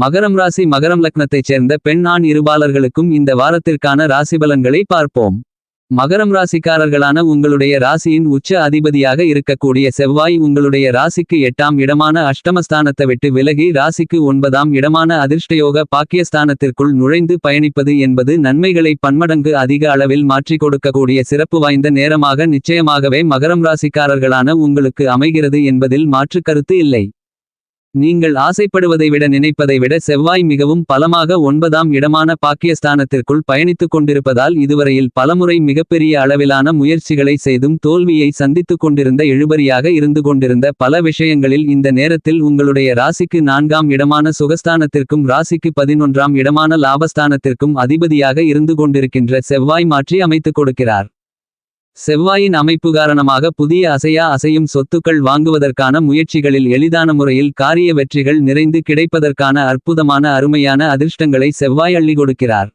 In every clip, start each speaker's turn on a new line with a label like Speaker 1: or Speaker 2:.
Speaker 1: மகரம் ராசி மகரம் லக்னத்தைச் சேர்ந்த பெண் ஆண் இருபாலர்களுக்கும் இந்த வாரத்திற்கான ராசிபலன்களை பார்ப்போம். மகரம் ராசிக்காரர்களான உங்களுடைய ராசியின் உச்ச அதிபதியாக இருக்கக்கூடிய செவ்வாய் உங்களுடைய ராசிக்கு எட்டாம் இடமான அஷ்டமஸ்தானத்தை விட்டு விலகி ராசிக்கு ஒன்பதாம் இடமான அதிர்ஷ்டயோக பாக்கியஸ்தானத்திற்குள் நுழைந்து பயணிப்பது என்பது நன்மைகளை பன்மடங்கு அதிக அளவில் மாற்றிக் கொடுக்கக்கூடிய சிறப்பு வாய்ந்த நேரமாக நிச்சயமாகவே மகரம் ராசிக்காரர்களான உங்களுக்கு அமைகிறது என்பதில் மாற்று கருத்து இல்லை. நீங்கள் ஆசைப்படுவதை விட நினைப்பதை விட செவ்வாய் மிகவும் பலமாக ஒன்பதாம் இடமான பாக்கியஸ்தானத்திற்குள் பயணித்துக் கொண்டிருப்பதால் இதுவரையில் பலமுறை மிகப்பெரிய அளவிலான முயற்சிகளை செய்தும் தோல்வியை சந்தித்துக் கொண்டிருந்த எழுபறியாக இருந்து கொண்டிருந்த பல விஷயங்களில் இந்த நேரத்தில் உங்களுடைய ராசிக்கு நான்காம் இடமான சுகஸ்தானத்திற்கும் ராசிக்கு பதினொன்றாம் இடமான லாபஸ்தானத்திற்கும் அதிபதியாக இருந்து கொண்டிருக்கின்ற செவ்வாய் மாற்றி அமைத்துக் கொடுக்கிறார். செவ்வாயின் அமைப்பு காரணமாக புதிய அசையா அசையும் சொத்துக்கள் வாங்குவதற்கான முயற்சிகளில் எளிதான முறையில் காரிய வெற்றிகள் நிறைந்து கிடைப்பதற்கான அற்புதமான அருமையான அதிர்ஷ்டங்களை செவ்வாய் அள்ளி கொடுக்கிறார்.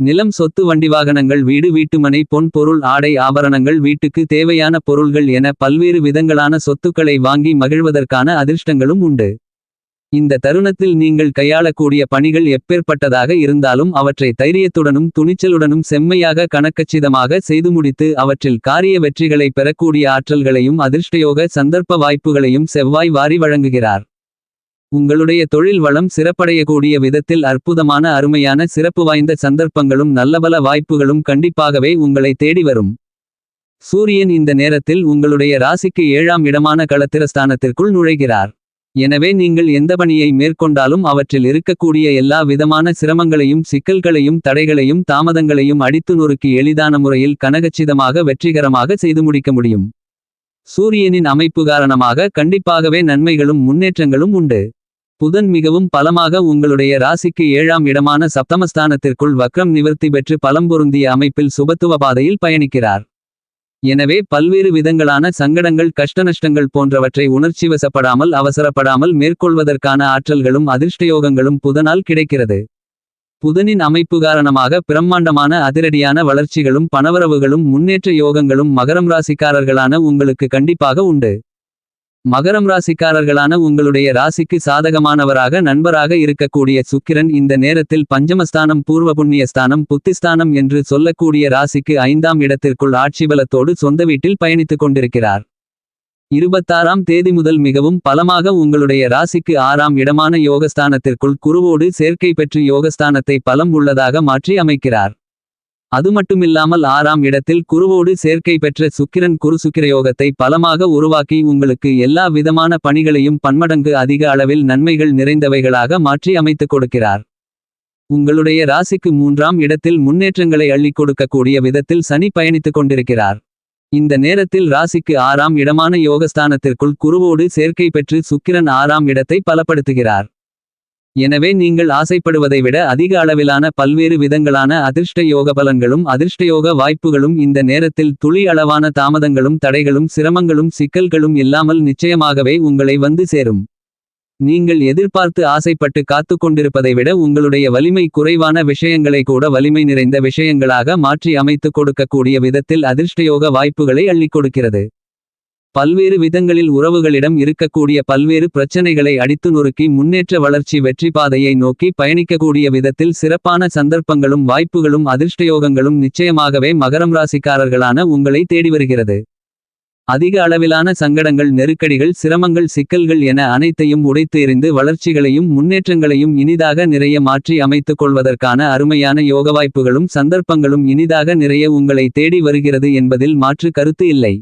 Speaker 1: நிலம் சொத்து வண்டி வாகனங்கள் வீடு வீட்டுமனை பொன் பொருள் ஆடை ஆபரணங்கள் வீட்டுக்கு தேவையான பொருள்கள் என பல்வேறு விதங்களான சொத்துக்களை வாங்கி மகிழ்வதற்கான அதிர்ஷ்டங்களும் உண்டு. இந்த தருணத்தில் நீங்கள் கையாளக்கூடிய பணிகள் எப்பேற்பட்டதாக இருந்தாலும் அவற்றை தைரியத்துடனும் துணிச்சலுடனும் செம்மையாக கணக்கச்சிதமாக செய்து முடித்து அவற்றில் காரிய வெற்றிகளை பெறக்கூடிய ஆற்றல்களையும் அதிர்ஷ்டயோக சந்தர்ப்ப வாய்ப்புகளையும் செவ்வாய் வாரி வழங்குகிறார். உங்களுடைய தொழில் வளம் சிறப்படையக்கூடிய விதத்தில் அற்புதமான அருமையான சிறப்பு வாய்ந்த சந்தர்ப்பங்களும் நல்லபல வாய்ப்புகளும் கண்டிப்பாகவே உங்களை தேடி வரும். சூரியன் இந்த நேரத்தில் உங்களுடைய ராசிக்கு ஏழாம் இடமான களத்திரஸ்தானத்திற்குள் நுழைகிறார். எனவே நீங்கள் எந்த பணியை மேற்கொண்டாலும் அவற்றில் இருக்கக்கூடிய எல்லா விதமான சிரமங்களையும் சிக்கல்களையும் தடைகளையும் தாமதங்களையும் அடித்து நொறுக்கி எளிதான முறையில் கனகச்சிதமாக வெற்றிகரமாக செய்து முடிக்க முடியும். சூரியனின் அமைப்பு காரணமாக கண்டிப்பாகவே நன்மைகளும் முன்னேற்றங்களும் உண்டு. புதன் மிகவும் பலமாக உங்களுடைய ராசிக்கு ஏழாம் இடமான சப்தமஸ்தானத்திற்குள் வக்ரம் நிவர்த்தி பெற்று பலம் பொருந்திய அமைப்பில் சுபத்துவ பாதையில் பயணிக்கிறார். எனவே பல்வேறு விதங்களான சங்கடங்கள் கஷ்டநஷ்டங்கள் போன்றவற்றை உணர்ச்சிவசப்படாமல் அவசரப்படாமல் மேற்கொள்வதற்கான ஆற்றல்களும் அதிர்ஷ்டயோகங்களும் புதனால் கிடைக்கிறது. புதனின் அமைப்பு காரணமாக பிரம்மாண்டமான அதிரடியான வளர்ச்சிகளும் பணவரவுகளும் முன்னேற்ற யோகங்களும் மகரம் ராசிக்காரர்களான உங்களுக்கு கண்டிப்பாக உண்டு. மகரம் ராசிக்காரர்களான உங்களுடைய ராசிக்கு சாதகமானவராக நண்பராக இருக்கக்கூடிய சுக்கிரன் இந்த நேரத்தில் பஞ்சமஸ்தானம் பூர்வ புண்ணியஸ்தானம் புத்திஸ்தானம் என்று சொல்லக்கூடிய ராசிக்கு ஐந்தாம் இடத்திற்குள் ஆட்சிபலத்தோடு சொந்த வீட்டில் பயணித்துக் கொண்டிருக்கிறார். இருபத்தாறாம் தேதி முதல் மிகவும் பலமாக உங்களுடைய ராசிக்கு ஆறாம் இடமான யோகஸ்தானத்திற்குள் குருவோடு சேர்க்கை பெற்று யோகஸ்தானத்தை பலம் உள்ளதாக மாற்றி அமைக்கிறார். அது மட்டுமில்லாமல் ஆறாம் இடத்தில் குருவோடு சேர்க்கை பெற்ற சுக்கிரன் குரு சுக்கிரயோகத்தை பலமாக உருவாக்கி உங்களுக்கு எல்லா விதமான பணிகளையும் பன்மடங்கு அதிக அளவில் நன்மைகள் நிறைந்தவைகளாக மாற்றி அமைத்துக் கொடுக்கிறார். உங்களுடைய ராசிக்கு மூன்றாம் இடத்தில் முன்னேற்றங்களை அள்ளி கொடுக்கக்கூடிய விதத்தில் சனி பயணித்துக் கொண்டிருக்கிறார். இந்த நேரத்தில் ராசிக்கு ஆறாம் இடமான யோகஸ்தானத்திற்குள் குருவோடு சேர்க்கை பெற்று சுக்கிரன் ஆறாம் இடத்தை பலப்படுத்துகிறார். எனவே நீங்கள் ஆசைப்படுவதை விட அதிக அளவிலான பல்வேறு விதங்களான அதிர்ஷ்ட யோக பலன்களும் அதிர்ஷ்டயோக வாய்ப்புகளும் இந்த நேரத்தில் துளி அளவான தாமதங்களும் தடைகளும் சிரமங்களும் சிக்கல்களும் இல்லாமல் நிச்சயமாகவே உங்களை வந்து சேரும். நீங்கள் எதிர்பார்த்து ஆசைப்பட்டு காத்து கொண்டிருப்பதை விட உங்களுடைய வலிமை குறைவான விஷயங்களை கூட வலிமை நிறைந்த விஷயங்களாக மாற்றி அமைத்துக் கொடுக்கக்கூடிய விதத்தில் அதிர்ஷ்டயோக வாய்ப்புகளை அள்ளிக் கொடுக்கிறது. பல்வேறு விதங்களில் உறவுகளிடம் இருக்கக்கூடிய பல்வேறு பிரச்சனைகளை அடித்து நொறுக்கி முன்னேற்ற வளர்ச்சி வெற்றி பாதையை நோக்கி பயணிக்கக்கூடிய விதத்தில் சிறப்பான சந்தர்ப்பங்களும் வாய்ப்புகளும் அதிர்ஷ்டயோகங்களும் நிச்சயமாகவே மகரம் ராசிக்காரர்களான உங்களை தேடி வருகிறது. அதிக அளவிலான சங்கடங்கள் நெருக்கடிகள் சிரமங்கள் சிக்கல்கள் என அனைத்தையும் உடைத்து எறிந்து வளர்ச்சிகளையும் முன்னேற்றங்களையும் இனிதாக நிறைய மாற்றி அமைத்துக் கொள்வதற்கான அருமையான யோக வாய்ப்புகளும் சந்தர்ப்பங்களும் இனிதாக நிறைய உங்களை தேடி வருகிறது என்பதில் மாற்று கருத்து இல்லை.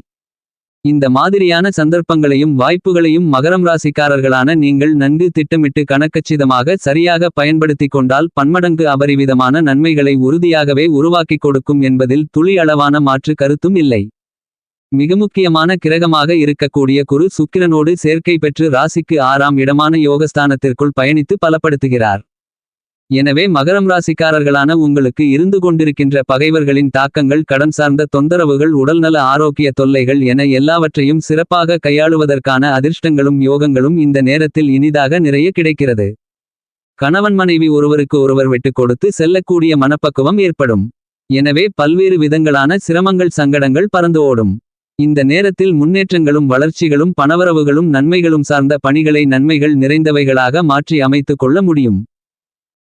Speaker 1: இந்த மாதிரியான சந்தர்ப்பங்களையும் வாய்ப்புகளையும் மகரம் ராசிக்காரர்களான நீங்கள் நன்கு திட்டமிட்டு கணக்கச்சிதமாக சரியாக பயன்படுத்திக் கொண்டால் பன்மடங்கு அபரிவிதமான நன்மைகளை உறுதியாகவே உருவாக்கிக் கொடுக்கும் என்பதில் துளி அளவான மாற்று கருத்தும் இல்லை. மிக முக்கியமான கிரகமாக இருக்கக்கூடிய குரு சுக்கிரனோடு சேர்க்கை பெற்று ராசிக்கு ஆறாம் இடமான யோகஸ்தானத்திற்குள் பயணித்து பலப்படுத்துகிறார். எனவே மகரம் ராசிக்காரர்களான உங்களுக்கு இருந்து கொண்டிருக்கின்ற பகைவர்களின் தாக்கங்கள் கடன் சார்ந்த தொந்தரவுகள் உடல்நல ஆரோக்கிய தொல்லைகள் என எல்லாவற்றையும் சிறப்பாக கையாளுவதற்கான அதிர்ஷ்டங்களும் யோகங்களும் இந்த நேரத்தில் இனிதாக நிறைய கிடைக்கிறது. கணவன் மனைவி ஒருவருக்கு ஒருவர் விட்டு கொடுத்து செல்லக்கூடிய மனப்பக்குவம் ஏற்படும். எனவே பல்வேறு விதங்களான சிரமங்கள் சங்கடங்கள் பறந்து ஓடும். இந்த நேரத்தில் முன்னேற்றங்களும் வளர்ச்சிகளும் பணவரவுகளும் நன்மைகளும் சார்ந்த பணிகளை நன்மைகள் நிறைந்தவைகளாக மாற்றி அமைத்துக் கொள்ள முடியும்.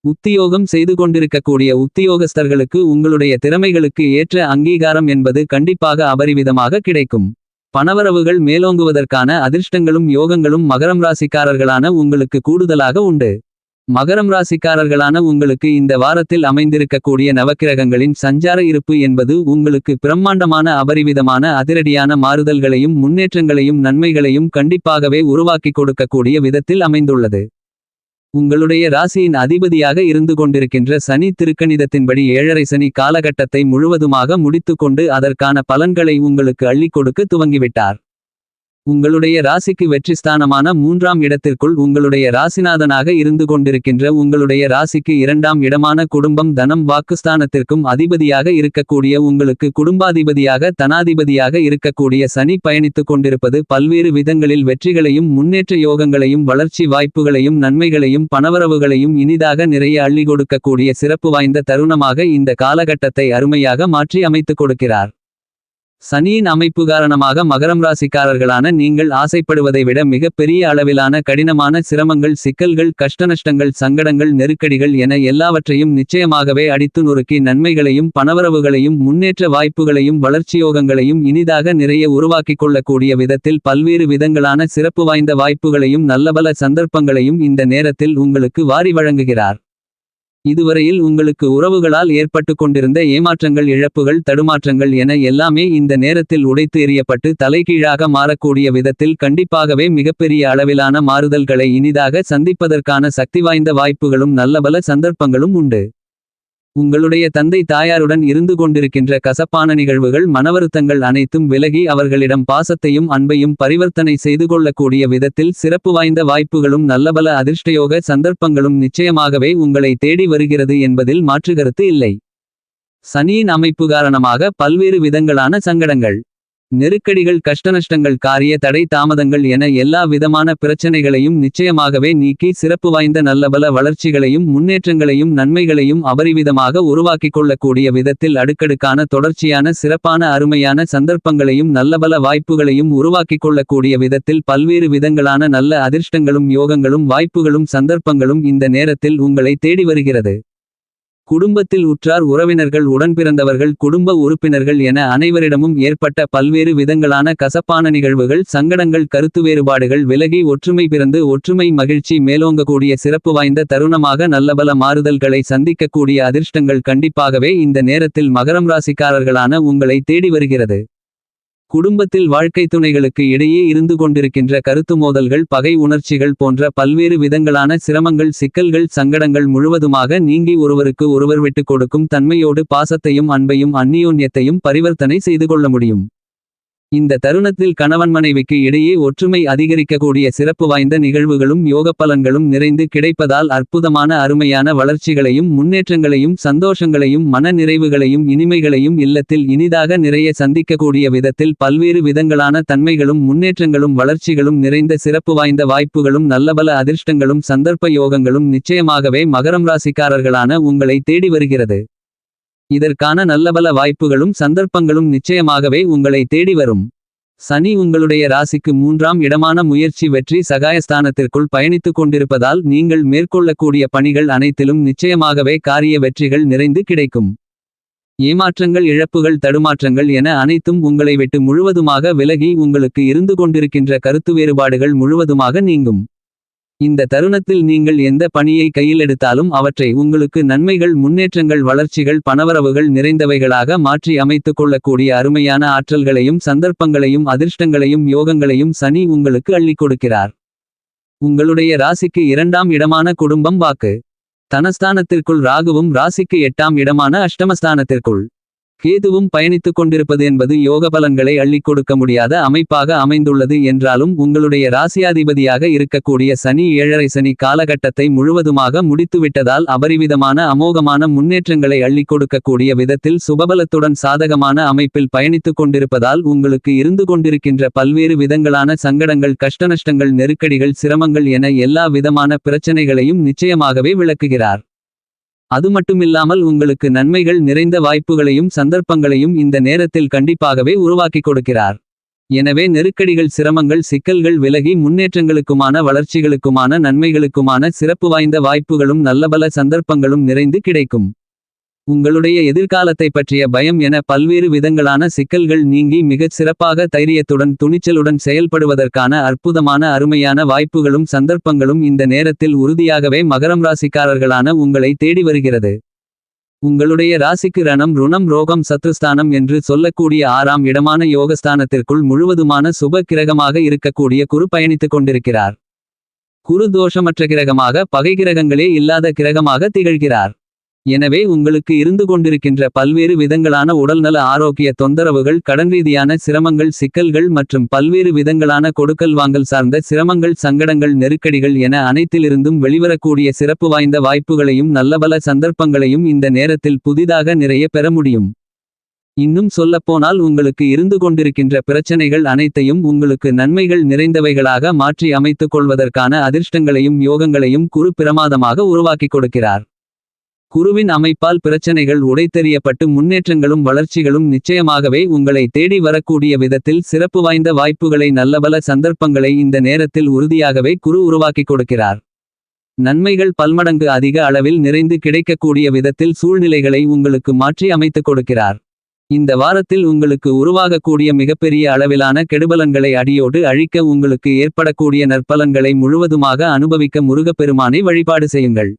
Speaker 1: உத்தியோகம் செய்து கொண்டிருக்கக்கூடிய உத்தியோகஸ்தர்களுக்கு உங்களுடைய திறமைகளுக்கு ஏற்ற அங்கீகாரம் என்பது கண்டிப்பாக அபரிவிதமாக கிடைக்கும். பணவரவுகள் மேலோங்குவதற்கான அதிர்ஷ்டங்களும் யோகங்களும் மகரம் ராசிக்காரர்களான உங்களுக்கு கூடுதலாக உண்டு. மகரம் ராசிக்காரர்களான உங்களுக்கு இந்த வாரத்தில் அமைந்திருக்கக்கூடிய நவக்கிரகங்களின் சஞ்சார இருப்பு என்பது உங்களுக்கு பிரம்மாண்டமான அபரிவிதமான அதிரடியான மாறுதல்களையும் முன்னேற்றங்களையும் நன்மைகளையும் கண்டிப்பாகவே உருவாக்கிக் கொடுக்கக்கூடிய விதத்தில் அமைந்துள்ளது. உங்களுடைய ராசியின் அதிபதியாக இருந்து கொண்டிருக்கின்ற சனி திருக்கணிதத்தின்படி ஏழரை சனி காலகட்டத்தை முழுவதுமாக முடித்துக்கொண்டு அதற்கான பலன்களை உங்களுக்கு அள்ளிக் கொடுக்க துவங்கிவிட்டார். உங்களுடைய ராசிக்கு வெற்றி ஸ்தானமான மூன்றாம் இடத்திற்குள் உங்களுடைய ராசிநாதனாக இருந்து கொண்டிருக்கின்ற உங்களுடைய ராசிக்கு இரண்டாம் இடமான குடும்பம் தனம் வாக்குஸ்தானத்திற்கும் அதிபதியாக இருக்கக்கூடிய உங்களுக்கு குடும்பாதிபதியாக தனாதிபதியாக இருக்கக்கூடிய சனி பயணித்துக் கொண்டிருப்பது பல்வேறு விதங்களில் வெற்றிகளையும் முன்னேற்ற யோகங்களையும் வளர்ச்சி வாய்ப்புகளையும் நன்மைகளையும் பணவரவுகளையும் இனிதாக நிறைய அள்ளி கொடுக்கக்கூடிய சிறப்பு வாய்ந்த தருணமாக இந்த காலகட்டத்தை அருமையாக மாற்றி அமைத்துக் கொடுக்கிறார். சனியின் அமைப்பு காரணமாக மகரம் ராசிக்காரர்களான நீங்கள் ஆசைப்படுவதை விட மிக பெரிய அளவிலான கடினமான சிரமங்கள் சிக்கல்கள் கஷ்டநஷ்டங்கள் சங்கடங்கள் நெருக்கடிகள் என எல்லாவற்றையும் நிச்சயமாகவே அடித்து நொறுக்கி நன்மைகளையும் பணவரவுகளையும் முன்னேற்ற வாய்ப்புகளையும் வளர்ச்சியோகங்களையும் இனிதாக நிறைய உருவாக்கிக் கொள்ளக்கூடிய விதத்தில் பல்வேறு விதங்களான சிறப்பு வாய்ந்த வாய்ப்புகளையும் நல்லபல சந்தர்ப்பங்களையும் இந்த நேரத்தில் உங்களுக்கு வாரி வழங்குகிறார். இதுவரையில் உங்களுக்கு உறவுகளால் ஏற்பட்டு கொண்டிருந்த ஏமாற்றங்கள் இழப்புகள் தடுமாற்றங்கள் என எல்லாமே இந்த நேரத்தில் உடைத்து எறியப்பட்டு தலைகீழாக மாறக்கூடிய விதத்தில் கண்டிப்பாகவே மிகப்பெரிய அளவிலான மாறுதல்களை இனிதாக சந்திப்பதற்கான சக்திவாய்ந்த வாய்ப்புகளும் நல்லபல சந்தர்ப்பங்களும் உண்டு. உங்களுடைய தந்தை தாயாருடன் இருந்து கொண்டிருக்கின்ற கசப்பான நிகழ்வுகள் மனவருத்தங்கள் அனைத்தும் விலகி அவர்களிடம் பாசத்தையும் அன்பையும் பரிவர்த்தனை செய்து கொள்ளக்கூடிய விதத்தில் சிறப்பு வாய்ந்த வாய்ப்புகளும் நல்லபல அதிர்ஷ்டயோக சந்தர்ப்பங்களும் நிச்சயமாகவே உங்களை தேடி வருகிறது என்பதில் மாற்றுகருத்து இல்லை. சனியின் அமைப்பு காரணமாக பல்வேறு விதங்களான சங்கடங்கள். நெருக்கடிகள் கஷ்டநஷ்டங்கள் காரிய தடை தாமதங்கள் என எல்லா விதமான பிரச்சனைகளையும் நிச்சயமாகவே நீக்கி சிறப்பு வாய்ந்த நல்லபல வளர்ச்சிகளையும் முன்னேற்றங்களையும் நன்மைகளையும் அபரிவிதமாக உருவாக்கிக் கொள்ளக்கூடிய விதத்தில் அடுக்கடுக்கான தொடர்ச்சியான சிறப்பான அருமையான சந்தர்ப்பங்களையும் நல்லபல வாய்ப்புகளையும் உருவாக்கிக் கொள்ளக்கூடிய விதத்தில் பல்வேறு விதங்களான நல்ல அதிர்ஷ்டங்களும் யோகங்களும் வாய்ப்புகளும் சந்தர்ப்பங்களும் இந்த நேரத்தில் உங்களை தேடி வருகிறது. குடும்பத்தில் உற்றார் உறவினர்கள் உடன்பிறந்தவர்கள் குடும்ப உறுப்பினர்கள் என அனைவரிடமும் ஏற்பட்ட பல்வேறு விதங்களான கசப்பான நிகழ்வுகள் சங்கடங்கள் கருத்து வேறுபாடுகள் விலகி ஒற்றுமை பிறந்து ஒற்றுமை மகிழ்ச்சி மேலோங்கக்கூடிய சிறப்பு வாய்ந்த தருணமாக நல்லபல மாறுதல்களை சந்திக்கக்கூடிய அதிர்ஷ்டங்கள் கண்டிப்பாகவே இந்த நேரத்தில் மகரம் ராசிக்காரர்களான உங்களை தேடி வருகிறது. குடும்பத்தில் வாழ்க்கை துணைகளுக்கு இடையே இருந்து கொண்டிருக்கின்ற கருத்து மோதல்கள் பகை உணர்ச்சிகள் போன்ற பல்வேறு விதங்களான சிரமங்கள் சிக்கல்கள் சங்கடங்கள் முழுவதுமாக நீங்கி ஒருவருக்கு ஒருவர் விட்டுக் கொடுக்கும் தன்மையோடு பாசத்தையும் அன்பையும் அந்நியோன்யத்தையும் பரிவர்த்தனை செய்து கொள்ள முடியும். இந்த தருணத்தில் கணவன் மனைவிக்கு இடையே ஒற்றுமை அதிகரிக்கக்கூடிய சிறப்பு வாய்ந்த நிகழ்வுகளும் யோகப்பலன்களும் நிறைந்து கிடைப்பதால் அற்புதமான அருமையான வளர்ச்சிகளையும் முன்னேற்றங்களையும் சந்தோஷங்களையும் மன நிறைவுகளையும் இனிமைகளையும் இல்லத்தில் இனிதாக நிறைய சந்திக்கக்கூடிய விதத்தில் பல்வேறு விதங்களான தன்மைகளும் முன்னேற்றங்களும் வளர்ச்சிகளும் நிறைந்த சிறப்பு வாய்ந்த வாய்ப்புகளும் நல்லபல அதிர்ஷ்டங்களும் சந்தர்ப்ப யோகங்களும் நிச்சயமாகவே மகரம் ராசிக்காரர்களான உங்களை தேடி வருகிறது. இதற்கான நல்லபல வாய்ப்புகளும் சந்தர்ப்பங்களும் நிச்சயமாகவே உங்களை தேடி வரும். சனி உங்களுடைய ராசிக்கு மூன்றாம் இடமான முயற்சி வெற்றி சகாயஸ்தானத்திற்குள் பயணித்துக் கொண்டிருப்பதால் நீங்கள் மேற்கொள்ளக்கூடிய பணிகள் அனைத்திலும் நிச்சயமாகவே காரிய வெற்றிகள் நிறைந்து கிடைக்கும். ஏமாற்றங்கள் இழப்புகள் தடுமாற்றங்கள் என அனைத்தும் உங்களை விட்டு முழுவதுமாக விலகி உங்களுக்கு இருந்து கொண்டிருக்கின்ற கருத்து வேறுபாடுகள் முழுவதுமாக நீங்கும். இந்த தருணத்தில் நீங்கள் எந்த பணியை கையில் எடுத்தாலும் அவற்றை உங்களுக்கு நன்மைகள் முன்னேற்றங்கள் வளர்ச்சிகள் பணவரவுகள் நிறைந்தவைகளாக மாற்றி அமைத்துக் கொள்ளக்கூடிய அருமையான ஆற்றல்களையும் சந்தர்ப்பங்களையும் அதிர்ஷ்டங்களையும் யோகங்களையும் சனி உங்களுக்கு அள்ளிக் கொடுக்கிறார். உங்களுடைய ராசிக்கு இரண்டாம் இடமான குடும்பம் வாக்கு. தனஸ்தானத்திற்குள் ராகுவும் ராசிக்கு எட்டாம் இடமான அஷ்டமஸ்தானத்திற்குள். கேதுவும் பயணித்துக் கொண்டிருப்பது என்பது யோக பலன்களை அள்ளிக் கொடுக்க முடியாத அமைப்பாக அமைந்துள்ளது என்றாலும் உங்களுடைய ராசியாதிபதியாக இருக்கக்கூடிய சனி ஏழரை சனி காலகட்டத்தை முழுவதுமாக முடித்துவிட்டதால் அபரிவிதமான அமோகமான முன்னேற்றங்களை அள்ளிக் கொடுக்கக்கூடிய விதத்தில் சுபபலத்துடன் சாதகமான அமைப்பில் பயணித்துக் கொண்டிருப்பதால் உங்களுக்கு இருந்து கொண்டிருக்கின்ற பல்வேறு விதங்களான சங்கடங்கள் கஷ்டநஷ்டங்கள் நெருக்கடிகள் சிரமங்கள் என எல்லா விதமான பிரச்சனைகளையும் நிச்சயமாகவே விளக்குகிறார். அது மட்டுமில்லாமல் உங்களுக்கு நன்மைகள் நிறைந்த வாய்ப்புகளையும் சந்தர்ப்பங்களையும் இந்த நேரத்தில் கண்டிப்பாகவே உருவாக்கிக் கொடுக்கிறார் எனவே நெருக்கடிகள் சிரமங்கள் சிக்கல்கள் விலகி முன்னேற்றங்களுக்குமான வளர்ச்சிகளுக்குமான நன்மைகளுக்குமான சிறப்பு வாய்ந்த வாய்ப்புகளும் நல்லபல சந்தர்ப்பங்களும் நிறைந்து கிடைக்கும். உங்களுடைய எதிர்காலத்தை பற்றிய பயம் என பல்வேறு விதங்களான சிக்கல்கள் நீங்கி மிகச் சிறப்பாக தைரியத்துடன் துணிச்சலுடன் செயல்படுவதற்கான அற்புதமான அருமையான வாய்ப்புகளும் சந்தர்ப்பங்களும் இந்த நேரத்தில் உறுதியாகவே மகரம் ராசிக்காரர்களான உங்களை தேடி வருகிறது. உங்களுடைய ராசிக்கு ரணம் ருணம் ரோகம் சத்ருஸ்தானம் என்று சொல்லக்கூடிய ஆறாம் இடமான யோகஸ்தானத்திற்குள் முழுவதுமான சுப கிரகமாக இருக்கக்கூடிய குரு பயணித்துக் கொண்டிருக்கிறார். குரு தோஷமற்ற கிரகமாக பகை கிரகங்களே இல்லாத கிரகமாக திகழ்கிறார். எனவே உங்களுக்கு இருந்து கொண்டிருக்கின்ற பல்வேறு விதங்களான உடல்நல ஆரோக்கிய தொந்தரவுகள் கடன்ரீதியான சிரமங்கள் சிக்கல்கள் மற்றும் பல்வேறு விதங்களான கொடுக்கல் வாங்கல் சார்ந்த சிரமங்கள் சங்கடங்கள் நெருக்கடிகள் என அனைத்திலிருந்தும் வெளிவரக்கூடிய சிறப்பு வாய்ந்த வாய்ப்புகளையும் நல்லபல சந்தர்ப்பங்களையும் இந்த நேரத்தில் புதிதாக நிறைய பெற முடியும். இன்னும் சொல்லப்போனால் உங்களுக்கு இருந்து கொண்டிருக்கின்ற பிரச்சனைகள் அனைத்தையும் உங்களுக்கு நன்மைகள் நிறைந்தவைகளாக மாற்றி அமைத்துக் கொள்வதற்கான அதிர்ஷ்டங்களையும் யோகங்களையும் குரு பிரமாதமாக உருவாக்கிக் கொடுக்கிறார். குருவின் அமைப்பால் பிரச்சனைகள் உடைத்தெறியப்பட்டு முன்னேற்றங்களும் வளர்ச்சிகளும் நிச்சயமாகவே உங்களை தேடி வரக்கூடிய விதத்தில் சிறப்பு வாய்ந்த வாய்ப்புகளை நல்லபல சந்தர்ப்பங்களை இந்த நேரத்தில் உறுதியாகவே குரு உருவாக்கிக் கொடுக்கிறார். நன்மைகள் பல்மடங்கு அதிக அளவில் நிறைந்து கிடைக்கக்கூடிய விதத்தில் சூழ்நிலைகளை உங்களுக்கு மாற்றி அமைத்துக் கொடுக்கிறார். இந்த வாரத்தில் உங்களுக்கு உருவாகக்கூடிய மிகப்பெரிய அளவிலான கெடுபலன்களை அடியோடு அழிக்க உங்களுக்கு ஏற்படக்கூடிய நற்பலன்களை முழுவதுமாக அனுபவிக்க முருகப்பெருமானை வழிபாடு செய்யுங்கள்.